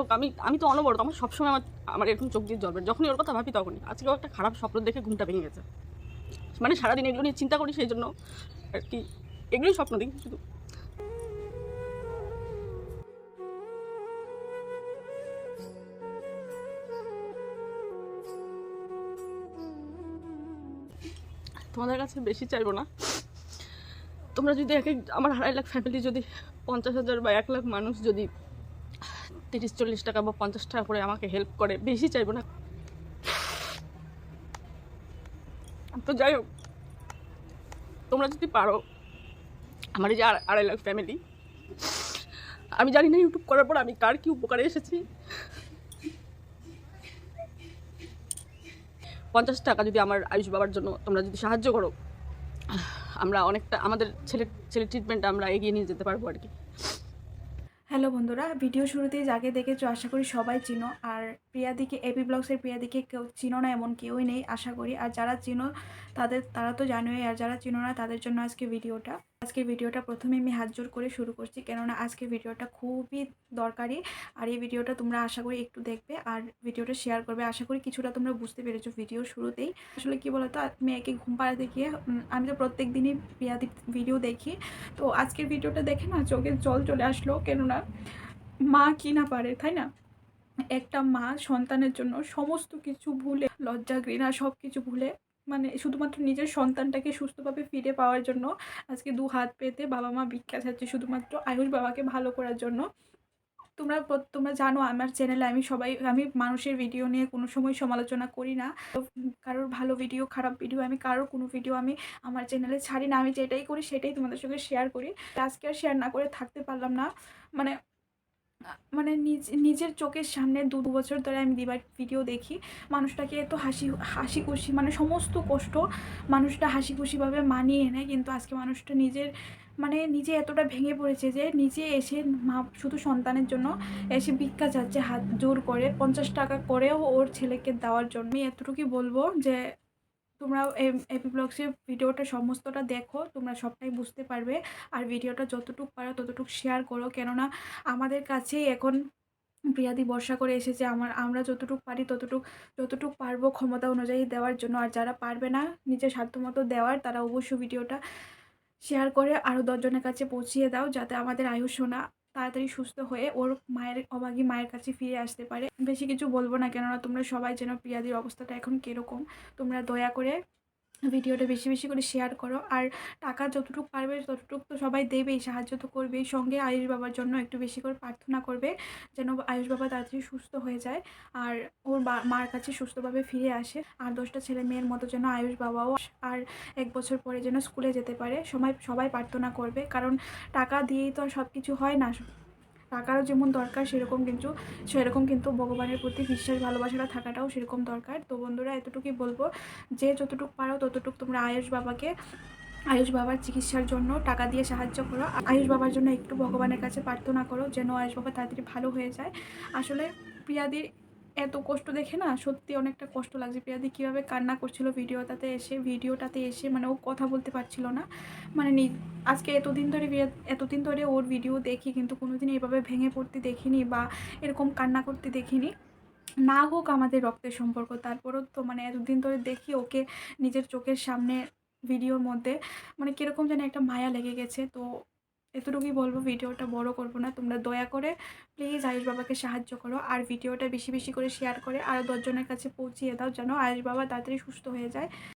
হোক আমি আমি তো অনবরত, আমার সবসময় আমার আমার এরকম চোখ দিয়ে জলবে যখনই ওর কথা ভাবি তখনই। আজকেও একটা খারাপ স্বপ্ন দেখে ঘুমটা ভেঙে গেছে। মানে সারাদিন এগুলো নিয়ে চিন্তা করি, সেই জন্য আর কি, এগুলোই স্বপ্ন দিই শুধু। তোমাদের কাছে বেশি চাইব না? তোমরা যদি এক এক, আমার আড়াই লাখ ফ্যামিলি যদি পঞ্চাশ হাজার বা এক লাখ মানুষ যদি তিরিশ, চল্লিশ টাকা বা পঞ্চাশ টাকা করে আমাকে হেল্প করে। বেশি চাইব না। তো যাই হোক, তোমরা যদি পারো, আমার এই যে আড়- আড়াই লাখ ফ্যামিলি আমি জানি না ইউটিউব করার পর আমি কার কি উপকারে এসেছি। পঞ্চাশ টাকা যদি আমার আয়ুষ বাবার জন্য তোমরা যদি সাহায্য করো, আমরা অনেকটা আমাদের ছেলে ছেলে ট্রিটমেন্ট আমরা এগিয়ে নিয়ে যেতে পারব আর কি। হ্যালো বন্ধুরা, ভিডিও শুরুতেই যাকে দেখেছ আশা করি সবাই চিনো। আর প্রিয়াদিকে এপি ব্লগসের প্রিয়াদিকে কেউ চিনো না, এমন কেউই নেই, আশা করি। আর যারা চিনো, তাদের, তারা তো জানোই, আর যারা চিনো না, তাদের জন্য আজকে ভিডিওটা। আজকের ভিডিওটা প্রথমে আমি হাত জোর করে শুরু করছি কেননা আজকের ভিডিওটা খুবই দরকারি আর এই ভিডিওটা তোমরা আশা করি একটু দেখবে আর ভিডিওটা শেয়ার করবে। আশা করি কিছুটা তোমরা বুঝতে পেরেছ ভিডিও শুরুতেই। আসলে কি বলতো মেয়েকে ঘুম গিয়ে উম, আমি তো প্রত্যেক দিনই প্রিয়াদি ভিডিও দেখি। তো আজকের ভিডিওটা দেখে না চোখে জল চলে আসলো কেননা মা কি না পারে তাই না? একটা মা সন্তানের জন্য সমস্ত কিছু ভুলে লজ্জা ঘৃণা সব কিছু ভুলে মানে শুধুমাত্র নিজের সন্তানটাকে সুস্থভাবে ফিরে পাওয়ার জন্য আজকে দু হাত পেতে বাবা মা ভিক্ষা চাচ্ছে শুধুমাত্র আয়ুষ বাবাকে ভালো করার জন্য। তোমরা তোমরা জানো আমার চ্যানেলে আমি সবাই, আমি মানুষের ভিডিও নিয়ে কোনো সময় সমালোচনা করি না। কারোর ভালো ভিডিও খারাপ ভিডিও আমি কারোর কোনো ভিডিও আমি আমার চ্যানেলে ছাড়ি না। আমি যেটাই করি সেটাই তোমাদের সঙ্গে শেয়ার করি। আজকে আর শেয়ার না করে থাকতে পারলাম না। মানে মানে নিজ, নিজের চোখের সামনে দু দু বছর ধরে আমি দিবার ভিডিও দেখি। মানুষটাকে এত হাসি হাসি খুশি মানে সমস্ত কষ্ট মানুষটা হাসি খুশিভাবে মানিয়ে নেয়, কিন্তু আজকে মানুষটা নিজের মানে নিজে এতটা ভেঙে পড়েছে যে নিজে এসে মা, শুধু সন্তানের জন্য এসে ভিক্ষা যাচ্ছে হাত জোর করে। পঞ্চাশ টাকা করেও ওর ছেলেকে দেওয়ার জন্য। এতটুকুই বলব যে তোমরা এপি ব্লগসের ভিডিওটা সমস্তটা দেখো, তোমরা সবটাই বুঝতে পারবে। আর ভিডিওটা যতটুকু পারো ততটুকু শেয়ার করো। কেননা আমাদের কাছেই এখন প্রিয়াদি বর্ষা করে এসেছে। আমার, আমরা যতটুকু পারি ততটুক, যতটুকু পারব ক্ষমতা অনুযায়ী দেওয়ার জন্য। আর যারা পারবে না নিজের সাধ্যমতো দেওয়ার, তারা অবশ্যই ভিডিওটা শেয়ার করে আরও দশজনের কাছে পৌঁছিয়ে দাও, যাতে আমাদের আয়ুষ সোনা তাড়াতাড়ি সুস্থ হয়ে ওর মায়ের অভাগী মায়ের কাছে ফিরে আসতে পারে। বেশি কিছু বলব না কেননা তোমরা সবাই যেন প্রিয়াদির অবস্থাটা এখন কীরকম। তোমরা দয়া করে ভিডিওটা বেশি বেশি করে শেয়ার করো। আর টাকা যতটুকু পারবে, ততটুকু তো সবাই দেবেই, সাহায্য তো করবেই। সঙ্গে আয়ুষ বাবার জন্য একটু বেশি করে প্রার্থনা করবে, যেন আয়ুষ বাবা তাড়াতাড়ি সুস্থ হয়ে যায় আর ওর মার কাছে সুস্থভাবে ফিরে আসে। আর দশটা ছেলে মেয়ের মতো যেন আয়ুষ বাবাও আর এক বছর পরে যেন স্কুলে যেতে পারে। সময় সবাই প্রার্থনা করবে। কারণ টাকা দিয়েই তো আর সব কিছু হয় না। টাকারও যেমন দরকার, সেরকম কিন্তু সেরকম কিন্তু ভগবানের প্রতি বিশ্বাস, ভালোবাসাটা থাকাটাও সেরকম দরকার। তো বন্ধুরা, এতটুকুই বলব যে, যতটুকু পারো ততটুকু তোমরা আয়ুষ বাবাকে, আয়ুষ বাবার চিকিৎসার জন্য টাকা দিয়ে সাহায্য করো। আয়ুষ বাবার জন্য একটু ভগবানের কাছে প্রার্থনা করো যেন আয়ুষ বাবা তাড়াতাড়ি ভালো হয়ে যায়। আসলে প্রিয়াদির এত কষ্ট দেখে না সত্যি অনেকটা কষ্ট লাগছে। প্রিয়াদি কীভাবে কান্না করছিল ভিডিওটাতে এসে ভিডিওটাতে এসে মানে ও কথা বলতে পারছিল না। মানে আজকে এতদিন ধরে এতদিন ধরে ওর ভিডিও দেখি কিন্তু কোনোদিন এইভাবে ভেঙে পড়তে দেখিনি বা এরকম কান্না করতে দেখিনি। না হোক আমাদের রক্তের সম্পর্ক, তারপরেও তো মানে এতদিন ধরে দেখি ওকে নিজের চোখের সামনে ভিডিওর মধ্যে মানে কীরকম যেন একটা মায়া লেগে গেছে। তো এতটুকুই বলব, ভিডিওটা বড় করব না। তোমরা দয়া করে প্লিজ আয়ুষ বাবাকে সাহায্য করো আর ভিডিওটা বেশি বেশি করে শেয়ার করে আরও দশজনের কাছে পৌঁছিয়ে দাও যেন আয়ুষ বাবা তাড়াতাড়ি সুস্থ হয়ে যায়।